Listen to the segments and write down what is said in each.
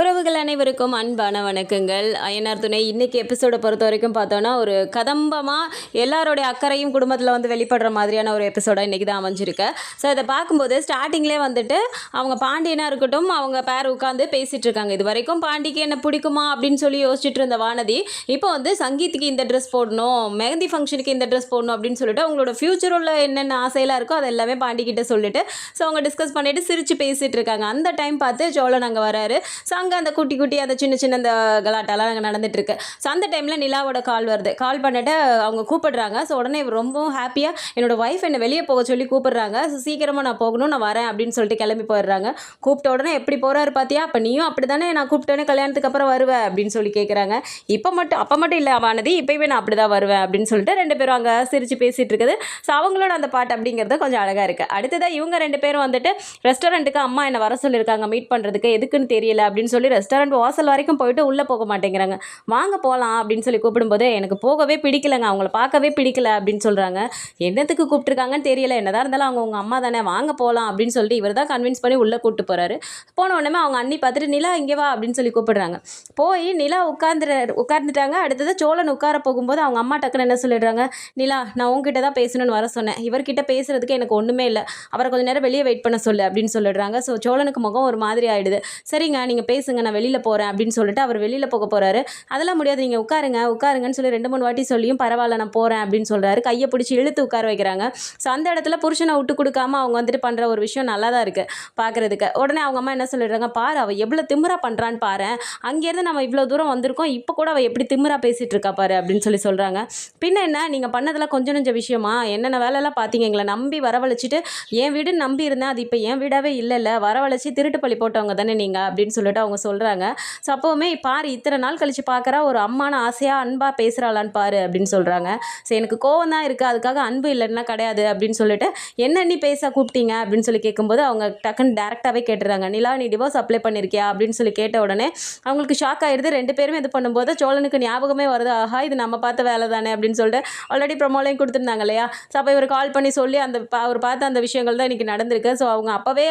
உறவுகள் அனைவருக்கும் அன்பான வணக்கங்கள். அயனார் துணை இன்னைக்கு எபிசோடை பொறுத்த வரைக்கும் பார்த்தோன்னா ஒரு கதம்பமாக எல்லாரோடைய அக்கறையும் குடும்பத்தில் வந்து வெளிப்படுற மாதிரியான ஒரு எபிசோடாக இன்றைக்கி தான் அமைஞ்சிருக்கு. ஸோ இதை பார்க்கும்போது ஸ்டார்டிங்லேயே வந்துட்டு அவங்க பாண்டியனாக இருக்கட்டும் அவங்க பேர் உட்காந்து பேசிகிட்டு இருக்காங்க. இது வரைக்கும் பாண்டிக்கு என்ன பிடிக்குமா அப்படின்னு சொல்லி யோசிச்சுட்டு இருந்த வானதி இப்போ வந்து சங்கீத்துக்கு இந்த ட்ரெஸ் போடணும் மெஹந்தி ஃபங்க்ஷனுக்கு இந்த ட்ரெஸ் போடணும் அப்படின்னு சொல்லிட்டு அவங்களோட ஃப்யூச்சரில் என்னென்ன ஆசையெல்லாம் இருக்கோ அது எல்லாமே பாண்டிக்கிட்ட சொல்லிட்டு ஸோ அவங்க டிஸ்கஸ் பண்ணிவிட்டு சிரித்து பேசிகிட்டு இருக்காங்க. அந்த டைம் பார்த்து சோழன் அங்கே வராரு. ஸோ அங்கே அந்த குட்டி குட்டி அந்த சின்ன சின்ன அந்த கலாட்டாலாம் அங்கே நடந்துட்டு இருக்கு ஸோ அந்த டைமில் நிலாவோட கால் வருது. கால் பண்ணிட்டு அவங்க கூப்பிடுறாங்க. ஸோ உடனே இவர் ரொம்பவும் ஹாப்பியாக என்னோட ஒய்ஃப் என்னை வெளியே போக சொல்லி கூப்பிடுறாங்க. ஸோ சீக்கிரமாக நான் போகணும் நான் வரேன் அப்படின்னு சொல்லிட்டு கிளம்பி போயிடுறாங்க. கூப்பிட்ட உடனே எப்படி போகிறாரு பார்த்தியா அப்போ நீயும் அப்படி தானே நான் கூப்பிட்டோன்னே கல்யாணத்துக்கு அப்புறம் வருவேன் அப்படின்னு சொல்லி கேட்குறாங்க இப்போ மட்டும் அப்போ மட்டும் இல்லை ஆனது இப்போயுமே நான் அப்படி தான் வருவேன் அப்படின்னு சொல்லிட்டு ரெண்டு பேரும் அங்கே சிரித்து பேசிகிட்டு இருக்குது. ஸோ அவங்களோட அந்த பாட்டு அப்படிங்கிறது கொஞ்சம் அழகாக இருக்குது அடுத்ததாக இவங்க ரெண்டு பேரும் வந்துட்டு ரெஸ்டாரண்ட்டுக்கு அம்மா என்னை வர சொல்லியிருக்காங்க மீட் பண்ணுறதுக்கு எதுக்குன்னு தெரியல அப்படின்னு சொல்லி சொல்லி ரெஸ்டாரண்ட் வாசல் வரைக்கும் போயிட்டு உள்ளே போக மாட்டேங்கிறாங்க. வாங்க போகலாம் அப்படின்னு சொல்லி கூப்பிடும்போது எனக்கு போகவே பிடிக்கலங்க. அவங்கள பார்க்கவே பிடிக்கல அப்படின்னு சொல்கிறாங்க என்னத்துக்கு கூப்பிட்டுருக்காங்கன்னு தெரியல. என்னதான் இருந்தாலும் அவங்க உங்கள் அம்மா தானே. வாங்க போகலாம் அப்படின்னு சொல்லிட்டு இவர் தான் கன்வின்ஸ் பண்ணி உள்ளே கூப்பிட்டு போகிறாரு போன உடனே அவங்க அண்ணி பார்த்துட்டு நிலா இங்கே வா அப்படின்னு சொல்லி கூப்பிடுறாங்க. போய் நிலா உட்கார்ந்து உட்கார்ந்துட்டாங்க. அடுத்தது சோழன் உட்கார போகும்போது அவங்க அம்மா டக்குன்னு என்ன சொல்லிடுறாங்க நிலா நான் உங்ககிட்ட தான் பேசணும்னு வர சொன்னேன். இவர்கிட்ட பேசுறதுக்கு எனக்கு ஒன்றுமே இல்லை. அவரை கொஞ்சம் நேரம் வெளியே வெயிட் பண்ண சொல்லு அப்படின்னு சொல்லிடுறாங்க. ஸோ சோழனுக்கு முகம் ஒரு மாதிரி ஆயிடுது. சரிங்க நீங்கள் பேசுங்க நான் வெளியில் போகிறேன் அப்படின்னு சொல்லிட்டு அவர் வெளியில் போக போகிறாரு அதெல்லாம் முடியாது நீங்கள் உட்காருங்க உட்காருங்கன்னு சொல்லி ரெண்டு மூணு வாட்டி சொல்லியும் பரவாயில்ல நான் போகிறேன் அப்படின்னு சொல்கிறாரு கையை பிடிச்சி இழுத்து உட்கார வைக்கிறாங்க. ஸோ அந்த இடத்துல புருஷனை விட்டு கொடுக்காம அவங்க வந்துட்டு பண்ணுற ஒரு விஷயம் நல்லா தான் இருக்குது பார்க்குறதுக்கு உடனே அவங்க அம்மா என்ன சொல்லிடுறாங்க பாரு அவள் எவ்வளோ திமிரா பண்ணுறான்னு பாரு. அங்கேருந்து நம்ம இவ்வளோ தூரம் வந்திருக்கோம். இப்போ கூட அவள் எப்படி திமிரா பேசிகிட்டு இருக்கா பாரு அப்படின்னு சொல்லி சொல்கிறாங்க பின்ன என்ன நீங்கள் பண்ணதெல்லாம் கொஞ்சம் கொஞ்சம் விஷயமா? என்னென்ன வேலைலாம் பார்த்தீங்க எங்களை நம்பி வரவழைச்சிட்டு என் வீடுன்னு நம்பி இருந்தேன் அது இப்போ என் வீடாகவே இல்லைல்ல. வரவழைச்சி திருட்டு பள்ளி போட்டவங்க தானே நீங்கள் அப்படின்னு சொல்லிட்டு அவங்க சொல்கிறாங்க ஸோ அப்போவுமே பாரு இத்தனை நாள் கழித்து பார்க்குறா ஒரு அம்மான ஆசையாக அன்பாக பேசுகிறாளான்னு பாரு அப்படின்னு சொல்கிறாங்க ஸோ எனக்கு கோவம் தான் இருக்குது அதுக்காக அன்பு இல்லைன்னா கிடையாது அப்படின்னு சொல்லிட்டு என்ன நீ பேச கூப்பிட்டீங்க? அப்படின்னு சொல்லி கேட்கும்போது அவங்க டக்குன்னு டேரெக்டாகவே கேட்டுறாங்க. நிலா நீ டிவோர்ஸ் அப்ளை பண்ணியிருக்கியா அப்படின்னு சொல்லி கேட்ட உடனே அவங்களுக்கு ஷாக் ஆகிடுது ரெண்டு பேருமே இது பண்ணும்போது சோழனுக்கு ஞாபகமே வருது. ஆஹா இது நம்ம பார்த்த வேலை தானே? அப்படின்னு சொல்லிட்டு ஆல்ரெடி ப்ரொமோலையும் கொடுத்துருந்தாங்க இல்லையா? ஸோ அப்போ இவர் கால் பண்ணி சொல்லி அந்த பா- அவர் பார்த்த அந்த விஷயங்கள் தான் இன்றைக்கி நடந்திருக்கு. ஸோ அவங்க அப்போவே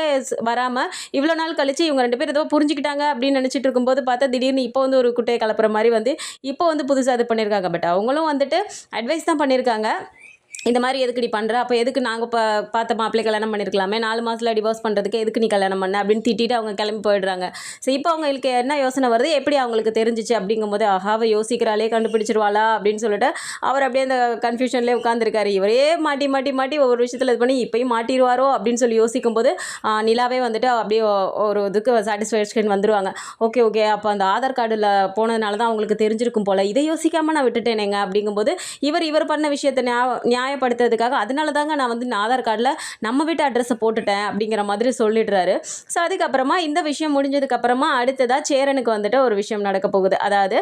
வராமல் இவ்வளோ நாள் கழிச்சு இவங்க ரெண்டு பேர் ஏதோ புரிஞ்சுக்கிட்டாங்க அப்படின்னு நினச்சிட்டு இருக்கும்போது பார்த்தா திடீர்னு இப்போ வந்து ஒரு குட்டையை கலப்புற மாதிரி வந்து இப்போ வந்து புதுசாக இது பண்ணியிருக்காங்க. பட் அவங்களும் வந்துட்டு அட்வைஸ் தான் பண்ணியிருக்காங்க. இந்த மாதிரி எதுக்கு நீ பண்ணுற அப்போ எதுக்கு நாங்கள் இப்போ பார்த்த மாப்பிள்ளை கல்யாணம் பண்ணியிருக்கலாமே நாலு மாதத்தில் டிவோர்ஸ் பண்ணுறதுக்கு எதுக்கு நீ கல்யாணம் பண்ண? அப்படின்னு திட்டிட்டு அவங்க கிளம்பி போயிடுறாங்க. ஸோ இப்போ அவங்களுக்கு என்ன யோசனை வருது? எப்படி அவங்களுக்கு தெரிஞ்சிச்சு? அப்படிங்கும்போது ஆஹாவை யோசிக்கிறாளே கண்டுபிடிச்சிருவாளா? அப்படின்னு சொல்லிட்டு அவர் அப்படியே அந்த கன்ஃபியூஷன்லேயே உட்காந்துருக்காரு இவரே மாட்டி மாட்டி மாட்டி ஒவ்வொரு விஷயத்தில் இது பண்ணி இப்போயும் மாட்டிடுவாரோ அப்படின்னு சொல்லி யோசிக்கும் போது நிலாவே வந்துட்டு அப்படியே ஒரு இதுக்கு சாட்டிஸ்ஃபேக்ஷன் வந்துருவாங்க. ஓகே ஓகே அப்போ அந்த ஆதார் கார்டில் போனதுனால தான் அவங்களுக்கு தெரிஞ்சிருக்கும் போல். இதை யோசிக்காமல் நான் விட்டுட்டேனேங்க. அப்படிங்கும்போது இவர் இவர் பண்ண விஷயத்தை நியா நியாயப்படுத்துறதுக்காக அதனால தாங்க நான் வந்து நான் ஆதார் கார்டில் நம்ம வீட்டு அட்ரஸை போட்டுட்டேன் அப்படிங்கிற மாதிரி சொல்லிடுறாரு. ஸோ அதுக்கப்புறமா இந்த விஷயம் முடிஞ்சதுக்கப்புறமா அடுத்ததாக சேரனுக்கு வந்துட்டு ஒரு விஷயம் நடக்க போகுது. அதாவது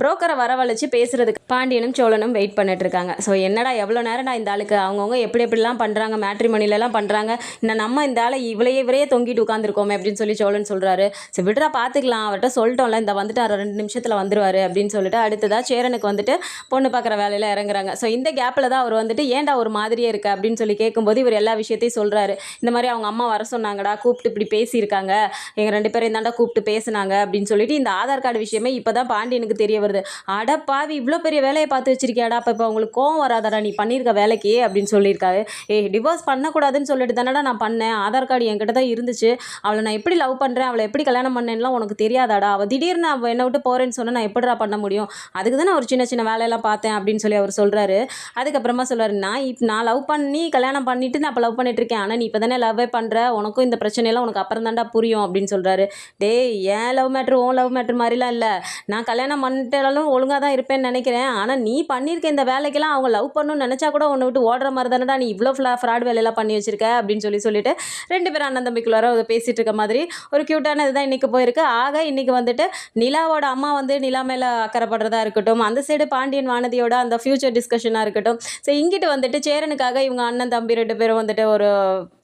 புரோக்கரை வரவழைச்சு பேசுகிறதுக்கு பாண்டியனும் சோழனும் வெயிட் பண்ணிட்டு இருக்காங்க ஸோ என்னடா எவ்வளோ நேரம் நான் இந்த ஆளுக்கு அவங்கவுங்க எப்படி எப்படிலாம் பண்ணுறாங்க மேட்ரிமணிலலாம் பண்ணுறாங்க இன்னும் நம்ம இந்த ஆளை இவளையே இவரையே தொங்கிட்டு உட்காந்துருக்கோமே அப்படின்னு சொல்லி சோழன் சொல்கிறாரு ஸோ விடுறா பார்த்துக்கலாம் அவர்கிட்ட சொல்லிட்டோம்ல இந்த வந்துட்டு ரெண்டு நிமிஷத்தில் வந்துருவார் அப்படின்னு சொல்லிட்டு அடுத்ததாக சேரனுக்கு வந்துட்டு பொண்ணு பார்க்குற வேலையில் இறங்குறாங்க. ஸோ இந்த கேப்பில் தான் அவர் வந்துட்டு ஏன்டா ஒரு மாதிரியே இருக்க அப்படின்னு சொல்லி கேட்கும்போது இவர் எல்லா விஷயத்தையும் சொல்கிறாரு இந்த மாதிரி அவங்க அம்மா வர சொன்னாங்கடா கூப்பிட்டு இப்படி பேசியிருக்காங்க. எங்கள் ரெண்டு பேரும் இந்தாண்டா கூப்பிட்டு பேசுனாங்க அப்படின்னு சொல்லிட்டு இந்த ஆதார் கார்டு விஷயமே இப்போ தான் பாண்டியனுக்கு தெரிய வருது. அட பாவி இவ்வளோ பெரிய வேலையை பார்த்து வச்சிருக்கியாடா? அப்போ இப்போ உங்களுக்கு கோவம் வராதடா நீ பண்ணியிருக்க வேலைக்கு அப்படின்னு சொல்லியிருக்காரு. ஏய் டிவோர்ஸ் பண்ணக்கூடாதுன்னு சொல்லிட்டு தானடா நான் பண்ணேன். ஆதார் கார்டு என்கிட்ட தான் இருந்துச்சு. அவளை நான் எப்படி லவ் பண்ணுறேன் அவளை எப்படி கல்யாணம் பண்ணேன்லாம் உனக்கு தெரியாதாடா? அவள் திடீர்னு அவள் என்னை விட்டு போகிறேன்னு சொன்னால் நான் எப்படிடா பண்ண முடியும்? அதுக்கு தான் நான் ஒரு சின்ன சின்ன வேலையெல்லாம் பார்த்தேன் அப்படின்னு சொல்லி அவர் சொல்கிறாரு அதுக்கப்புறமா சொல்ல நான் இப்போ நான் லவ் பண்ணி கல்யாணம் பண்ணிட்டு நான் இப்போ லவ் பண்ணிட்டு இருக்கேன் ஆனால் நீ இப்போ தானே லவ்வே பண்ணுற உனக்கும் இந்த பிரச்சனையெல்லாம் உனக்கு அப்புறம் தான்டா புரியும் அப்படின்னு சொல்கிறாரு டேய் ஏன் love matter own love matter மாதிரிலாம் இல்லை. நான் கல்யாணம் பண்ணிட்டாலும் ஒழுங்காக தான் இருப்பேன்னு நினைக்கிறேன். ஆனால் நீ பண்ணியிருக்க இந்த வேலைக்கெல்லாம் அவங்க லவ் பண்ணணும்னு நினச்சா கூட உன்னை விட்டு ஓடுற மாதிரி தானடா நீ இவ்வளோ ஃப்ளா ஃப்ராட் வேலையெல்லாம் பண்ணி வச்சிருக்க அப்படின்னு சொல்லி சொல்லிட்டு ரெண்டு பேரும் அண்ணன் தம்பிக்குள்ளார அதை பேசிகிட்டு இருக்க மாதிரி ஒரு க்யூட்டான இதுதான் இன்றைக்கி போயிருக்கு. ஆக இன்றைக்கி வந்துட்டு நிலாவோட அம்மா வந்து நிலா மேலே அக்கறைப்படுறதா இருக்கட்டும் அந்த சைடு பாண்டியன் வானதியோட அந்த ஃப்யூச்சர் டிஸ்கஷனாக இருக்கட்டும். ஸோ இங்கிட்டு வந்துட்டு சேரனுக்காக இவங்க அண்ணன் தம்பி ரெண்டு பேரும் வந்துட்டு ஒரு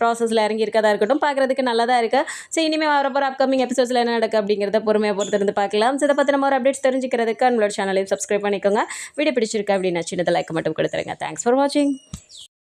ப்ராசஸில் இறங்கியிருக்கதா இருக்கட்டும். பார்க்குறதுக்கு நல்லதாக இருக்குது இருக்கு ஸோ இனிமேல் வரப்போகிற அப்கமிங் எபிசோட்ஸில் என்ன நடக்குது அப்படிங்கிறத பொறுமையாக பொறுத்திருந்து பார்க்கலாம் ஸோ இதை பற்றின ஒரு அப்டேட்ஸ் தெரிஞ்சுக்கிறதுக்கு நம்மளோட சேனலையும் சப்ஸ்கிரைப் பண்ணிக்கோங்க. வீடியோ பிடிச்சிருக்கு அப்படின்னு சின்னதை லைக் மட்டும் கொடுத்துருங்க. தேங்க்ஸ் ஃபார் வாட்சிங்